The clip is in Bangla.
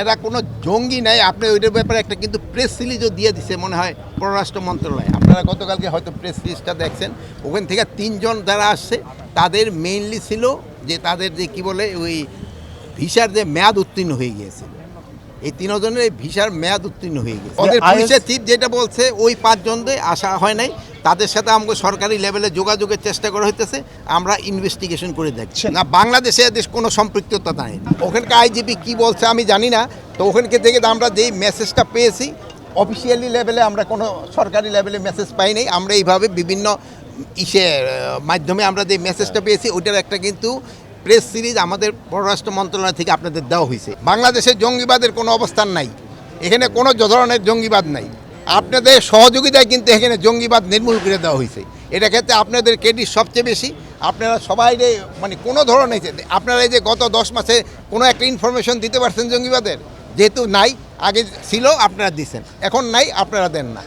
এরা কোনো জঙ্গি নাই। আপনি ওইটার ব্যাপারে একটা কিন্তু প্রেস রিলিজও দিয়ে দিছে মনে হয় পররাষ্ট্র মন্ত্রণালয়। আপনারা গতকালকে হয়তো প্রেস রিলিজটা দেখছেন। ওখান থেকে তিনজন যারা আসছে তাদের মেইনলি ছিল যে তাদের যে কি বলে ওই ভিসার যে মেয়াদ উত্তীর্ণ হয়ে গিয়েছে। এই তিনজনের এই ভিসার মেয়াদ উত্তীর্ণ হয়ে গেছে ওদের পুলিশের চিফ যেটা বলছে ওই পাঁচজনদের আসা হয় নাই তাদের সাথে আমাকে সরকারি লেভেলে যোগাযোগের চেষ্টা করা হইতেছে। আমরা ইনভেস্টিগেশন করে দেখছি। না বাংলাদেশে এদের কোনো সম্পৃক্ততা নাই। ওখানকার আইজিপি কি বলছে আমি জানি না। তো ওখানকে থেকে আমরা যেই মেসেজটা পেয়েছি অফিসিয়ালি লেভেলে আমরা কোনো সরকারি লেভেলে মেসেজ পাই নাই। আমরা এইভাবে বিভিন্ন ইসে আহ, মাধ্যমে আমরা যে মেসেজটা পেয়েছি ওইটার একটা কিন্তু প্রেস সিরিজ আমাদের পররাষ্ট্র মন্ত্রণালয় থেকে আপনাদের দেওয়া হয়েছে বাংলাদেশে জঙ্গিবাদের কোনো অবস্থান নাই। এখানে কোনো ধরনের জঙ্গিবাদ নাই। আপনাদের সহযোগিতায় কিন্তু এখানে জঙ্গিবাদ নির্মূল করে দেওয়া হয়েছে। এটা ক্ষেত্রে আপনাদের ক্রেডিট সবচেয়ে বেশি। আপনারা সবাই মানে কোনো ধরনের আপনারা এই যে গত দশ মাসে কোনো একটা ইনফরমেশন দিতে পারছেন জঙ্গিবাদের? যেহেতু নাই, আগে ছিল, আপনারা দিচ্ছেন এখন নাই, আপনারা দেন না।